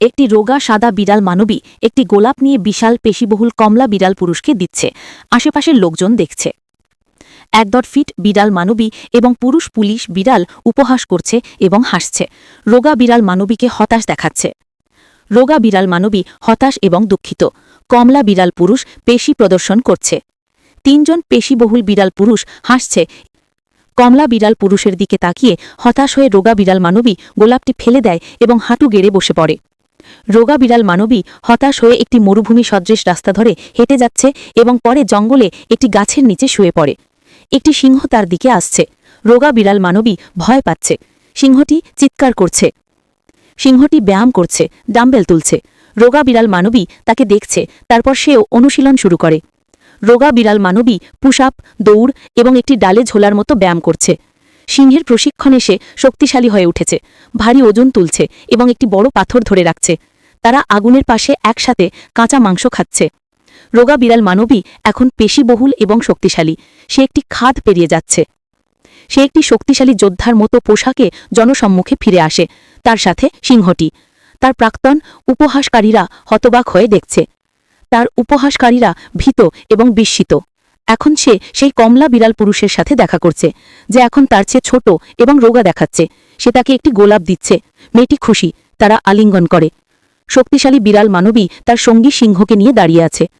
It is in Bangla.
একটি রোগা সাদা বিড়াল মানবী একটি গোলাপ নিয়ে বিশাল পেশিবহুল কমলা বিড়াল পুরুষকে দিচ্ছে। আশেপাশের লোকজন দেখছে। একদর ফিট বিড়াল মানবী এবং পুরুষ পুলিশ বিড়াল উপহাস করছে এবং হাসছে। রোগা বিড়াল মানবীকে হতাশ দেখাচ্ছে। রোগা বিড়াল মানবী হতাশ এবং দুঃখিত। কমলা বিড়াল পুরুষ পেশি প্রদর্শন করছে। তিনজন পেশিবহুল বিড়াল পুরুষ হাসছে। কমলা বিড়াল পুরুষের দিকে তাকিয়ে হতাশ হয়ে রোগা বিড়াল মানবী গোলাপটি ফেলে দেয় এবং হাঁটু গেড়ে বসে পড়ে। রোগা বিড়াল মানবী হতাশ হয়ে একটি মরুভূমি সদৃশ রাস্তা ধরে হেঁটে যাচ্ছে এবং পরে জঙ্গলে একটি গাছের নিচে শুয়ে পড়ে। একটি সিংহ তার দিকে আসছে। রোগা বিড়াল মানবী ভয় পাচ্ছে। সিংহটি চিৎকার করছে। সিংহটি ব্যায়াম করছে, ডাম্বেল তুলছে। রোগা বিড়াল মানবী তাকে দেখছে, তারপর সেও অনুশীলন শুরু করে। রোগা বিড়াল মানবী পুশ আপ, দৌড় এবং একটি ডালে ঝোলার মতো ব্যায়াম করছে। সিংহের প্রশিক্ষণে সে শক্তিশালী হয়ে উঠেছে। ভারী ওজন তুলছে এবং একটি বড় পাথর ধরে রাখছে। তারা আগুনের পাশে একসাথে কাঁচা মাংস খাচ্ছে। রোগা বিড়াল মানবী এখন পেশিবহুল এবং শক্তিশালী। সে একটি খাদ পেরিয়ে যাচ্ছে। সে একটি শক্তিশালী যোদ্ধার মতো পোশাকে জনসম্মুখে ফিরে আসে। তার সাথে সিংহটি। তার প্রাক্তন উপহাসকারীরা হতবাক হয়ে দেখছে। তার উপহাসকারীরা ভীত এবং বিস্মিত। এখন সে সেই কমলা বিড়াল পুরুষের সাথে দেখা করছে, যে এখন তার চেয়ে ছোট এবং রোগা দেখাচ্ছে। সে তাকে একটি গোলাপ দিচ্ছে। মেয়েটি খুশি, তারা আলিঙ্গন করে। শক্তিশালী বিড়াল মানবী তার সঙ্গী সিংহকে নিয়ে দাঁড়িয়ে আছে।